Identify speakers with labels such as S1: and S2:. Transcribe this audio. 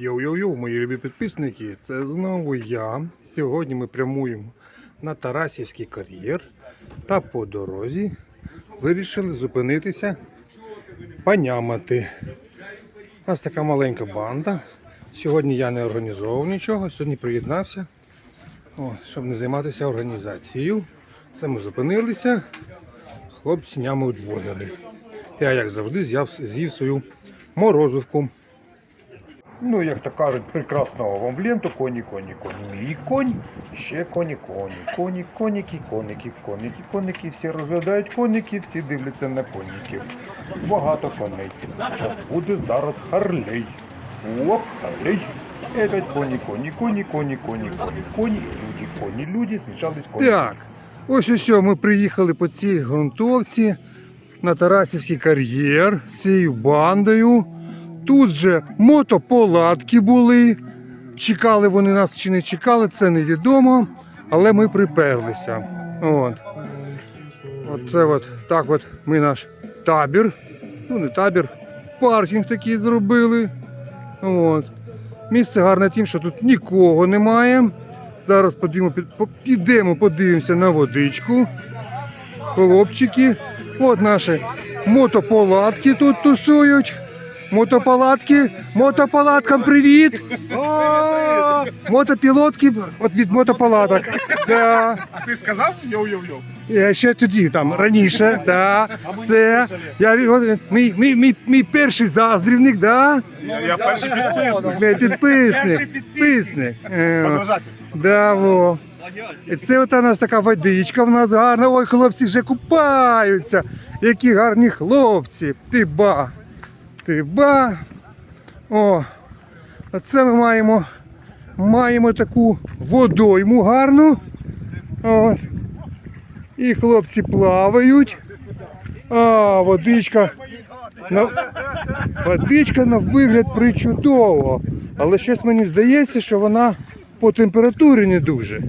S1: Йоу-йоу-йоу, мої любі підписники, це знову я. Сьогодні ми прямуємо на Тарасівський кар'єр та по дорозі вирішили зупинитися панямати. У нас така маленька банда. Сьогодні я не організовував нічого, сьогодні приєднався, о, щоб не займатися організацією. Це ми зупинилися. Хлопці нямують блогери. Я, як завжди, з'їв, свою морозивку. Ну, як то кажуть, прекрасного вам в ленту, коні, коні, коні. Мій конь, ще коні, коні, коні, коніки, коники, коники, коники, всі розглядають коники, всі дивляться на коніків. Багато коней. Зараз буде зараз Харлей. Оп, Харлей. Опять коні, коні, коні, коні, коні, коні, коні, люди, коні, люди, смішались коні. Так, ось ось ми приїхали по цій ґрунтовці на Тарасівський кар'єр з цією бандою. Тут же мотополадки були. Чекали вони нас чи не чекали, це невідомо. Але ми приперлися. От. Оце от так от ми наш табір. Ну, не табір, паркінг такий зробили. От. Місце гарне тим, що тут нікого немає. Зараз підемо, подивимося на водичку. Хлопчики. От наші мотополадки тут тусують. Мотопалатки, мотопалаткам привіт! О, Мотопілотки от від мотопалаток. Да.
S2: А ти сказав йоу-йоу-йоу?
S1: Я ще тоді там раніше, да. Це я мій, мій, мій, мій перший заздрівник, да?
S2: Я, перший підписник.
S1: Підписник. Підписник. Е, Да, во. І це от у нас така водичка в нас гарна. Ой, хлопці вже купаються. Які гарні хлопці. Ти ба. Ти ба. О. А це ми маємо. Маємо таку водойму гарну. От. І хлопці плавають. А, водичка. На... Водичка на вигляд причудово. Але щось мені здається, що вона по температурі не дуже.